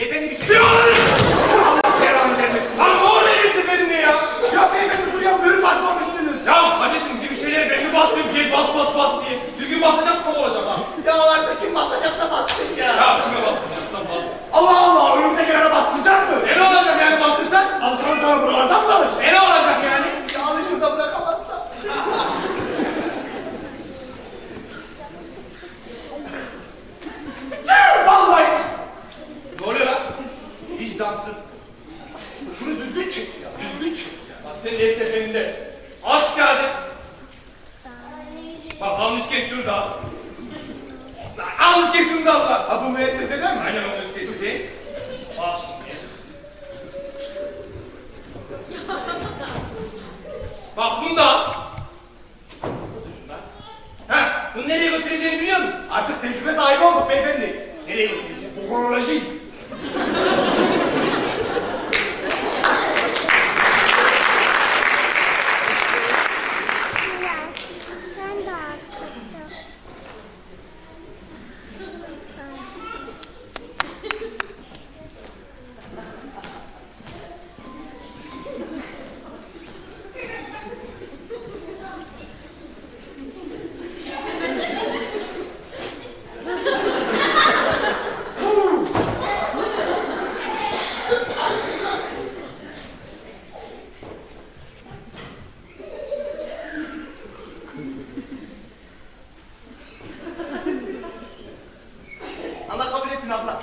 Beyefendi bir. vicdansızsın. Şunu düzgün çek ya, düzgün çek ya. Bak senin ev seferinde. Az geldi. Bak almışken şurada. Lan almışken şurada abla. Ha bu müesseseden mi? Aynen o müessesede. Bak şimdi. Bak bunda. Heh, bunu nereye götüreceğini biliyor musun? Artık tecrübe sahibi olduk beyefendi. Nereye götüreceğim? Bu kronoloji. Allah kabul etsin abla.